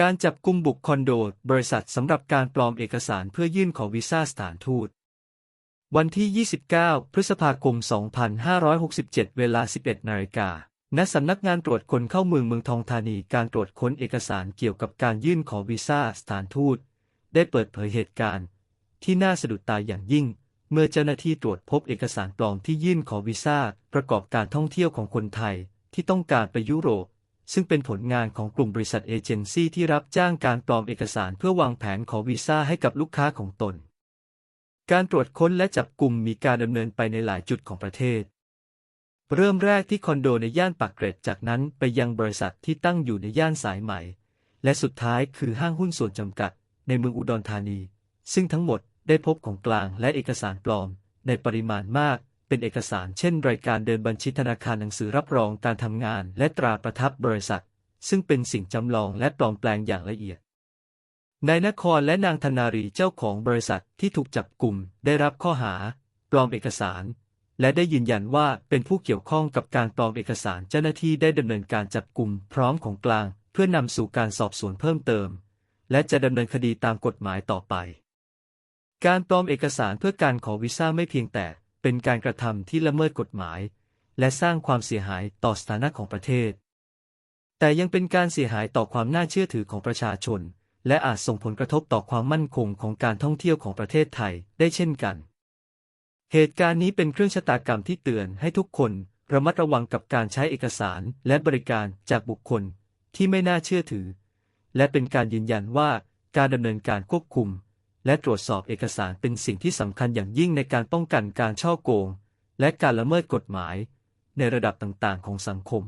การจับกุมบุคคลโดบริษัทสำหรับการปลอมเอกสารเพื่อยื่นขอวีซ่าสถานทูต วันที่ 29 พฤษภาคม 2567 เวลา 11 นาฬิกา ณ สำนักงานตรวจคนเข้าเมืองเมืองทองธานี การตรวจค้นเอกสารเกี่ยวกับการยื่นขอวีซ่าสถานทูต ได้เปิดเผยเหตุการณ์ ที่น่าสะดุดตาอย่างยิ่ง เมื่อเจ้าหน้าที่ตรวจพบเอกสารปลอมที่ยื่นขอวีซ่าประกอบการท่องเที่ยวของคนไทย ที่ต้องการไปยุโรป ซึ่งเป็นผลงานของกลุ่มบริษัทเอเจนซี่ที่รับจ้างการปลอมเอกสารเพื่อวางแผนขอวีซ่าให้กับลูกค้าของตน การตรวจค้นและจับกลุ่มมีการดำเนินไปในหลายจุดของประเทศ เริ่มแรกที่คอนโดในย่านปากเกร็ดจากนั้นไปยังบริษัทที่ตั้งอยู่ในย่านสายใหม่ และสุดท้ายคือห้างหุ้นส่วนจำกัด ในเมืองอุดรธานี ซึ่งทั้งหมดได้พบของกลางและเอกสารปลอม ในปริมาณมาก เป็นเอกสารเช่น รายการเดินบัญชีธนาคารหนังสือรับรองการทำงาน และตราประทับบริษัท ซึ่งเป็นสิ่งจำลองและปลอมแปลงอย่างละเอียดนายนครและนางธนารีเจ้าของบริษัทที่ถูกจับกลุ่มได้รับข้อหา ปลอมเอกสาร และได้ยืนยันว่าเป็นผู้เกี่ยวข้องกับการปลอมเอกสารเจ้าหน้าที่ได้ดำเนินการจับกลุ่มพร้อมของกลาง เพื่อนำสู่การสอบสวนเพิ่มเติม และจะดำเนินคดีตามกฎหมายต่อไป การปลอมเอกสารเพื่อการขอวีซ่าไม่เพียงแต่ เป็นการกระทำที่ละเมิดกฎหมาย และสร้างความเสียหายต่อสถานะของประเทศ แต่ยังเป็นการเสียหายต่อความน่าเชื่อถือของประชาชน และอาจส่งผลกระทบต่อความมั่นคงของการท่องเที่ยวของประเทศไทยได้เช่นกัน เหตุการณ์นี้เป็นเครื่องชะตากรรมที่เตือนให้ทุกคนระมัดระวังกับการใช้เอกสารและบริการจากบุคคลที่ไม่น่าเชื่อถือ และเป็นการยืนยันว่าการดำเนินการควบคุม และตรวจสอบเอกสารเป็นสิ่งที่สำคัญอย่างยิ่งในการป้องกันการช่อโกง และการละเมิดกฎหมาย ในระดับต่างๆ ของสังคม